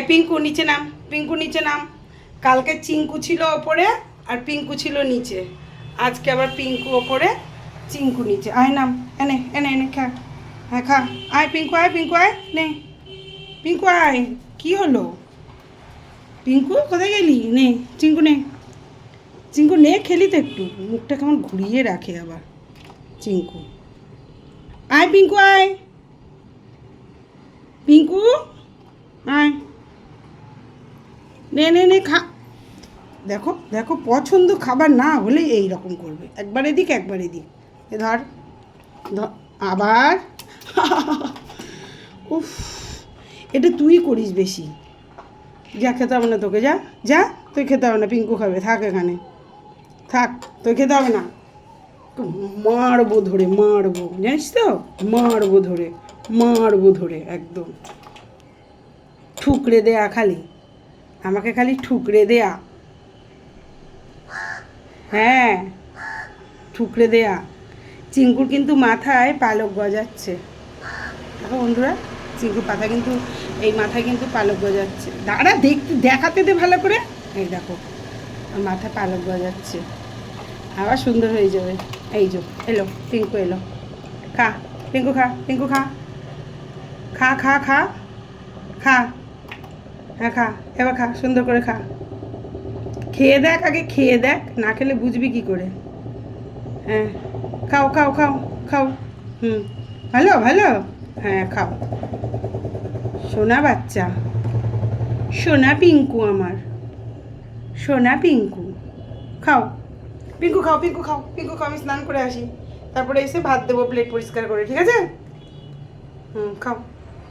পিঙ্কু নিচে নাম, পিঙ্কু নিচে নাম। কালকে চিঙ্কু ছিল ওপরে আর পিঙ্কু ছিল নিচে। আজকে আবার পিঙ্কু ওপরে, চিঙ্কু নিচে। আয় নাম, এনে এনে এনে, খা হ্যাঁ খা। আয় পিঙ্কু আয় পিঙ্কু, আয়, নে। পিঙ্কু, আয়, কি হলো? পিঙ্কু, কোথায় গেলি? নে, চিঙ্কু নে। চিঙ্কু, নে, খেলি তো একটু। মুখটা কেমন ঘুরিয়ে রাখে আবার, চিঙ্কু। আয়, পিঙ্কু আয়। পিঙ্কু আয় নে নে নে, খা। দেখো দেখো, পছন্দ খাবার না হলে এই রকম করবে। একবার এদিক একবার এদিক। এ ধর আবার। উফ, এটা তুই করিস বেশি। যা, খেতে হবে না তোকে, যা যা, তুই খেতে হবে না, পিঙ্কু খাবে, থাক এখানে। থাক তুই খেতে হবে না। মারবো ধরে, মারবো, জানিস তো? মারবো ধরে মারবো ধরে, একদম। ঠুকরে দেয়া খালি। আমাকে খালি ঠুকরে দেয়া। হ্যাঁ ঠুকরে দেয়া। চিঙ্কুর কিন্তু মাথায় পালক গজাচ্ছে। দেখো বন্ধুরা, চিঙ্কুর পাতা কিন্তু, এই মাথায় কিন্তু পালক গজাচ্ছে। দাঁড়া, দেখতে, দেখাতে দে ভালো করে। এই দেখো মাথায় পালক গজাচ্ছে। আবার সুন্দর হয়ে যাবে। এই যো, এলো, টিঙ্কু এলো। খা, টিঙ্কু খা পিঙ্কু খা। খা খা খা। খা। হ্যাঁ খা। এবার খা, সুন্দর করে খা। খেয়ে দেখ, আগে খেয়ে দেখ, না খেলে বুঝবি কি করে। হ্যাঁ খাও খাও খাও খাও। হুম, ভালো ভালো। হ্যাঁ খাও। সোনা বাচ্চা। সোনা পিঙ্কু আমার। সোনা পিঙ্কু। খাও। পিঙ্কু খাও পিঙ্কু খাও পিঙ্কু খাও, আমি স্নান করে আসি। তারপরে এসে ভাত দেবো প্লেট পরিষ্কার করে, ঠিক আছে? হুম, খাও।